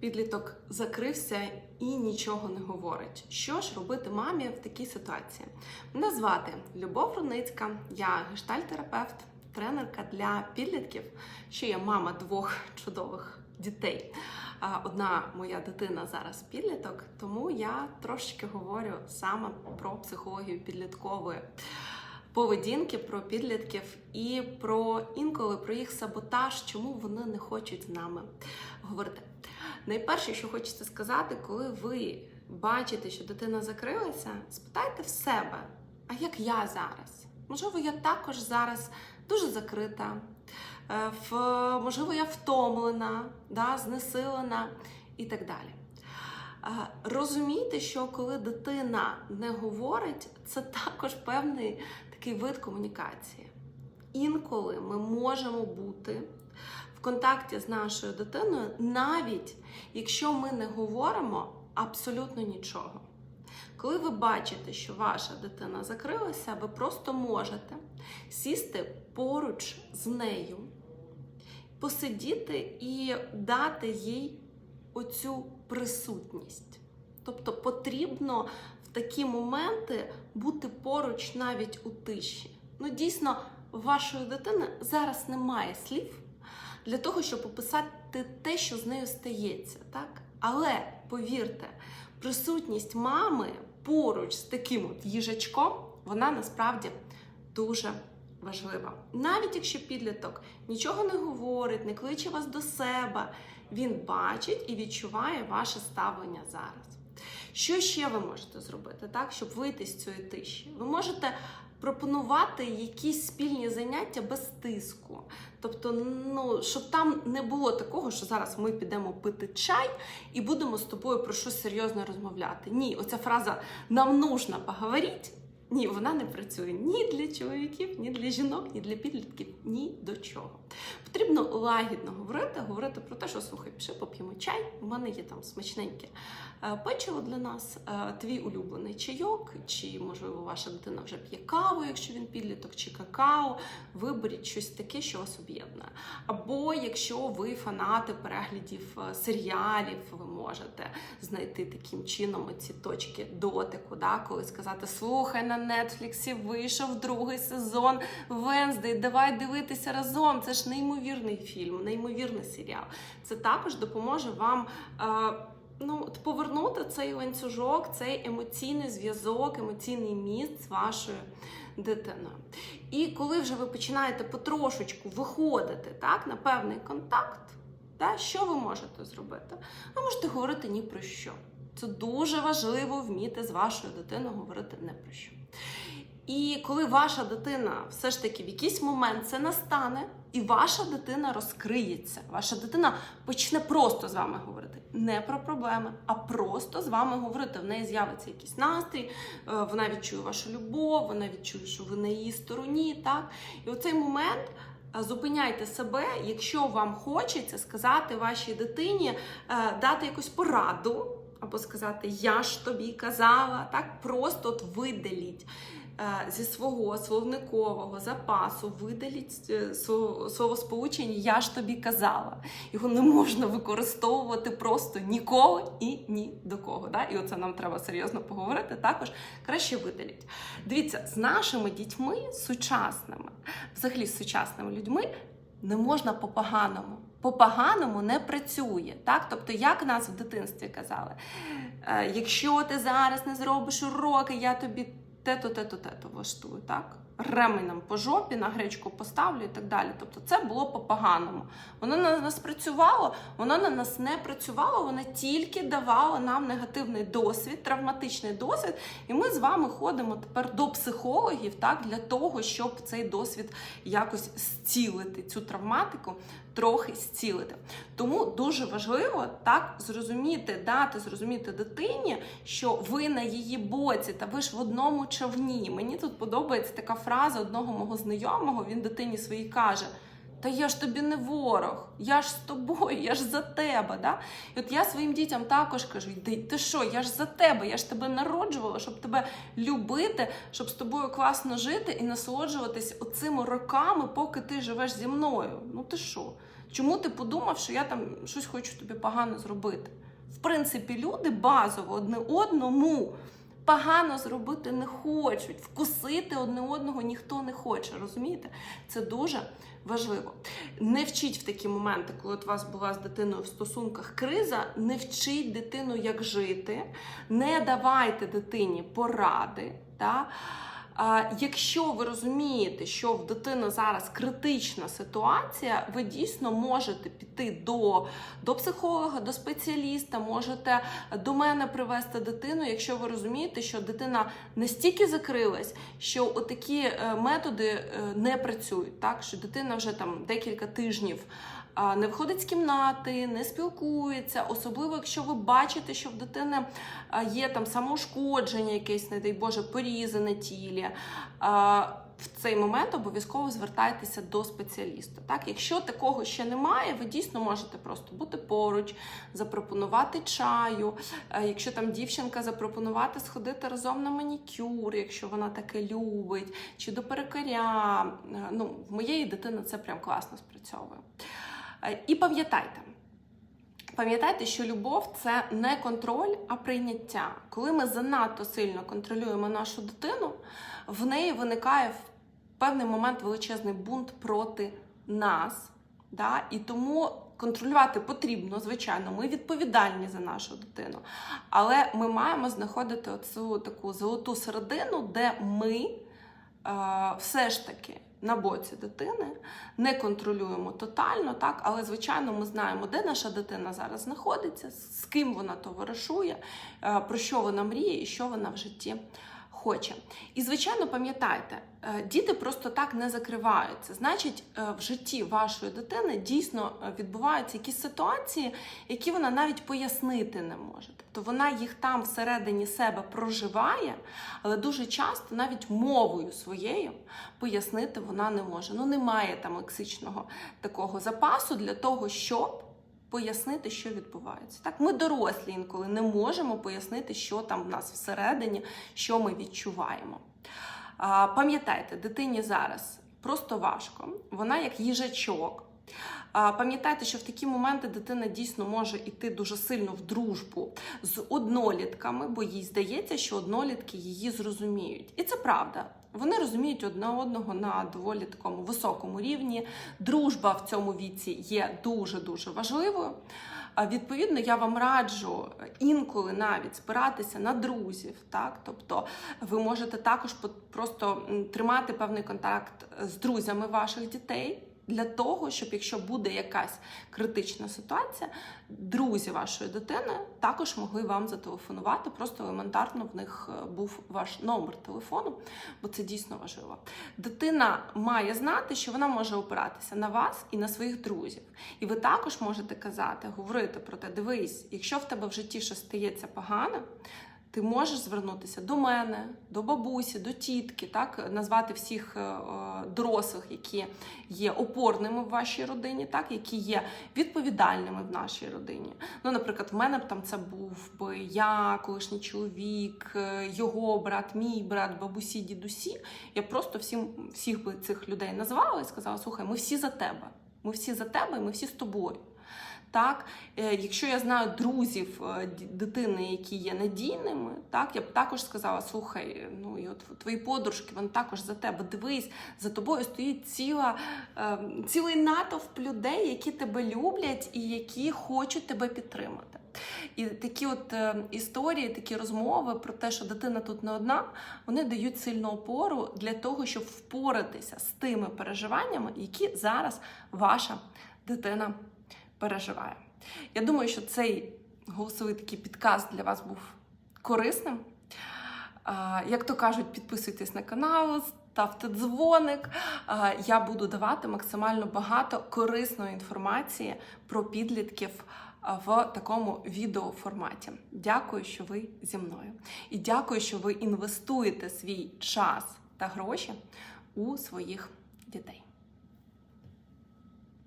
Підліток закрився і нічого не говорить. Що ж робити мамі в такій ситуації? Мене звати Любов Руницька, я гештальтерапевт, тренерка для підлітків. Ще я мама двох чудових дітей. Одна моя дитина зараз підліток, тому я трошечки говорю саме про психологію підліткової поведінки, про підлітків і про інколи про їх саботаж, чому вони не хочуть з нами говорити. Найперше, що хочеться сказати, коли ви бачите, що дитина закрилася, спитайте в себе, а як я зараз? Можливо, я також зараз дуже закрита, е, в, можливо, я втомлена, да, знесилена і так далі. Е, Розумійте, що коли дитина не говорить, це також певний такий вид комунікації. Інколи ми можемо бути в контакті з нашою дитиною, навіть якщо ми не говоримо абсолютно нічого. Коли ви бачите, що ваша дитина закрилася, ви просто можете сісти поруч з нею, посидіти і дати їй оцю присутність. Тобто потрібно в такі моменти бути поруч навіть у тиші. Ну, дійсно, у вашої дитини зараз немає слів для того, щоб описати те, що з нею стається. Так? Але повірте, присутність мами поруч з таким от їжачком, вона насправді дуже важлива. Навіть якщо підліток нічого не говорить, не кличе вас до себе, він бачить і відчуває ваше ставлення зараз. Що ще ви можете зробити, так, щоб вийти з цієї тиші? Ви можете пропонувати якісь спільні заняття без тиску. Тобто, ну, щоб там не було такого, що зараз ми підемо пити чай і будемо з тобою про щось серйозне розмовляти. Ні, оця фраза нам нужно поговорити. Ні, вона не працює ні для чоловіків, ні для жінок, ні для підлітків, ні до чого. Потрібно лагідно говорити, говорити про те, що слухай, пішли поп'ємо чай. У мене є там смачненьке е, печиво для нас, е, твій улюблений чайок, чи можливо ваша дитина вже п'є каву, якщо він підліток, чи какао. Виберіть щось таке, що вас об'єднує. Або якщо ви фанати переглядів е, серіалів, ви можете знайти таким чином ці точки дотику, да, коли сказати слухай на Нетфліксі вийшов другий сезон Венздей, давай дивитися разом. Це ж неймовірний фільм, неймовірний серіал. Це також допоможе вам. Е, Ну, повернути цей ланцюжок, цей емоційний зв'язок, емоційний міст з вашою дитиною. І коли вже ви починаєте потрошечку виходити так, на певний контакт, та, що ви можете зробити? Ви можете говорити ні про що. Це дуже важливо вміти з вашою дитиною говорити не про що. І коли ваша дитина все ж таки в якийсь момент це настане, і ваша дитина розкриється, ваша дитина почне просто з вами говорити не про проблеми, а просто з вами говорити. В неї з'явиться якийсь настрій, е, вона відчує вашу любов, вона відчує, що ви на її стороні. Так? І оцей момент. е, Зупиняйте себе, якщо вам хочеться сказати вашій дитині, е, дати якусь пораду, або сказати Я ж тобі казала, так просто от видаліть е, зі свого словникового запасу, видаліть е, слово, словосполучення Я ж тобі казала. Його не можна використовувати просто ніколи і ні до кого. Да? І оце нам треба серйозно поговорити. Також краще видаліть. Дивіться, з нашими дітьми сучасними, взагалі з сучасними людьми, не можна по-поганому. По-поганому не працює, так? Тобто, як нас в дитинстві казали, е, якщо ти зараз не зробиш уроки, я тобі те-то, те-то, те-то влаштую, так? Ременем по жопі на гречку поставлю і так далі. Тобто це було по-поганому. Воно на нас працювало, воно на нас не працювало, воно тільки давало нам негативний досвід, травматичний досвід. І ми з вами ходимо тепер до психологів так, для того, щоб цей досвід якось зцілити, цю травматику трохи зцілити. Тому дуже важливо так зрозуміти, дати зрозуміти дитині, що ви на її боці, та ви ж в одному човні. Мені тут подобається така фраза одного мого знайомого. Він дитині своїй каже. Та я ж тобі не ворог, я ж з тобою, я ж за тебе. Да? І от я своїм дітям також кажу: «Ти- що, я ж за тебе, я ж тебе народжувала, щоб тебе любити, щоб з тобою класно жити і насолоджуватись оцими роками, поки ти живеш зі мною. Ну ти що? Чому ти подумав, що я там щось хочу тобі погано зробити? В принципі, люди базово одне одному погано зробити не хочуть. Вкусити одне одного ніхто не хоче. Розумієте? Це дуже важливо. Не вчіть в такі моменти, коли у вас була з дитиною в стосунках криза, не вчіть дитину, як жити, не давайте дитині поради. Та? Якщо ви розумієте, що в дитини зараз критична ситуація, ви дійсно можете піти до, до психолога, до спеціаліста, можете до мене привести дитину, якщо ви розумієте, що дитина настільки закрилась, що отакі е, методи е, не працюють, так що дитина вже там декілька тижнів. Не виходить з кімнати, не спілкується, особливо якщо ви бачите, що в дитини є там самоушкодження, якесь, не дай Боже, порізи на тілі. В цей момент обов'язково звертайтеся до спеціаліста. Так, якщо такого ще немає, ви дійсно можете просто бути поруч, запропонувати чаю. Якщо там дівчинка запропонувати сходити разом на манікюр, якщо вона таке любить, чи до перекаря. Ну, в моєї дитини це прям класно спрацьовує. Е, І пам'ятайте. Пам'ятайте, що любов це не контроль, а прийняття. Коли ми занадто сильно контролюємо нашу дитину, в неї виникає в певний момент величезний бунт проти нас. Да? І тому контролювати потрібно, звичайно, ми відповідальні за нашу дитину. Але ми маємо знаходити оцю таку золоту середину, де ми е, все ж таки на боці дитини, не контролюємо тотально, так, але звичайно ми знаємо, де наша дитина зараз знаходиться, з ким вона товаришує, е, про що вона мріє і що вона в житті хоче. І, звичайно, пам'ятайте, е, діти просто так не закриваються. Значить, е, в житті вашої дитини дійсно е, відбуваються якісь ситуації, які вона навіть пояснити не може. Тобто вона їх там всередині себе проживає, але дуже часто навіть мовою своєю пояснити вона не може. Ну, немає там лексичного такого запасу для того, щоб пояснити, що відбувається. Так, ми дорослі інколи не можемо пояснити, що там в нас всередині, що ми відчуваємо. Пам'ятайте, дитині зараз просто важко, вона як їжачок. Пам'ятайте, що в такі моменти дитина дійсно може йти дуже сильно в дружбу з однолітками, бо їй здається, що однолітки її зрозуміють. І це правда. Вони розуміють одне одного на доволі такому високому рівні. Дружба в цьому віці є дуже дуже важливою. Відповідно, я вам раджу інколи навіть спиратися на друзів. Так, тобто ви можете також просто тримати певний контакт з друзями ваших дітей. Для того, щоб якщо буде якась критична ситуація, друзі вашої дитини також могли вам зателефонувати. Просто елементарно в них е, був ваш номер телефону, бо це дійсно важливо. Дитина має знати, що вона може опиратися на вас і на своїх друзів. І ви також можете казати, говорити про те, дивись, якщо в тебе в житті щось стається погане. Ти можеш звернутися до мене, до бабусі, до тітки, так назвати всіх е, е, дорослих, які є опорними в вашій родині, так які є відповідальними в нашій родині. Ну, наприклад, в мене б там це був би я, колишній чоловік, е, його брат, мій брат, бабусі, дідусі. Я просто всім всіх би цих людей назвала і сказала: слухай, ми всі за тебе. Ми всі за тебе, і ми всі з тобою. Так, Е, якщо я знаю друзів е, дитини, які є надійними, так я б також сказала: слухай, ну і от твої подружки, вони також за тебе. Дивись, за тобою стоїть ціла, е, цілий натовп людей, які тебе люблять і які хочуть тебе підтримати. І такі от історії, такі розмови про те, що дитина тут не одна, вони дають сильну опору для того, щоб впоратися з тими переживаннями, які зараз ваша дитина переживає. Я думаю, що цей голосовий такий підкаст для вас був корисним. Як то кажуть, підписуйтесь на канал, ставте дзвоник. Я буду давати максимально багато корисної інформації про підлітків в такому відеоформаті. Дякую, що ви зі мною. І дякую, що ви інвестуєте свій час та гроші у своїх дітей.